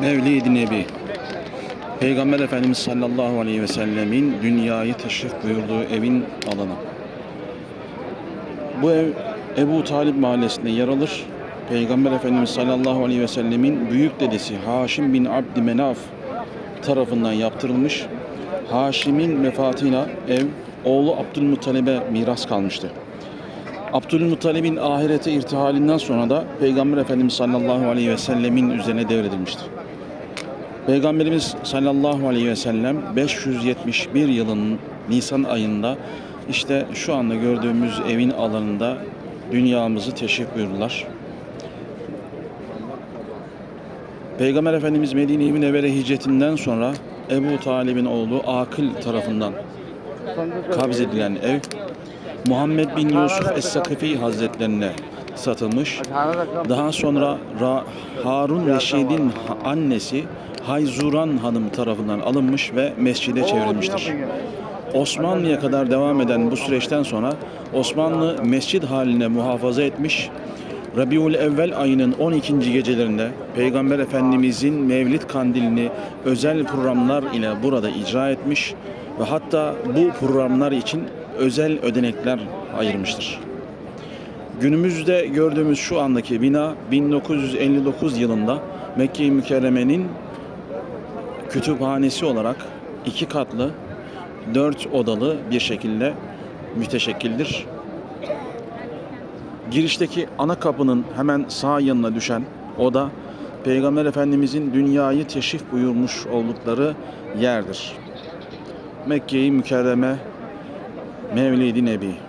Mevlid-i Nebi Peygamber Efendimiz sallallahu aleyhi ve sellemin dünyayı teşrif buyurduğu evin alanı. Bu ev Ebu Talip mahallesinde yer alır. Peygamber Efendimiz sallallahu aleyhi ve sellemin büyük dedesi Haşim bin Abdi Menaf tarafından yaptırılmış. Haşim'in vefatıyla ev oğlu Abdülmuttalib'e miras kalmıştı. Abdülmuttalib'in ahirete irtihalinden sonra da Peygamber Efendimiz sallallahu aleyhi ve sellemin üzerine devredilmiştir. Peygamberimiz sallallahu aleyhi ve sellem 571 yılın Nisan ayında işte şu anda gördüğümüz evin alanında dünyamızı teşrif buyurdular. Peygamber Efendimiz Medine-i Münevvere hicretinden sonra Ebu Talib'in oğlu Akıl tarafından kabz edilen ev Muhammed bin Yusuf Es-Sakifi Hazretlerine satılmış. Daha sonra Ra- Harun Reşid'in annesi Hayzuran Hanım tarafından alınmış ve mescide çevrilmiştir. Osmanlı'ya kadar devam eden bu süreçten sonra Osmanlı mescid haline muhafaza etmiş. Rabiul Evvel ayının 12. gecelerinde Peygamber Efendimizin Mevlid kandilini özel programlar ile burada icra etmiş ve hatta bu programlar için özel ödenekler ayırmıştır. Günümüzde gördüğümüz şu andaki bina 1959 yılında Mekke-i Mükerreme'nin kütüphanesi olarak iki katlı, dört odalı bir şekilde müteşekkildir. Girişteki ana kapının hemen sağ yanına düşen oda Peygamber Efendimizin dünyayı teşrif buyurmuş oldukları yerdir. Mekke-i Mükerreme Mevlid-i Nebi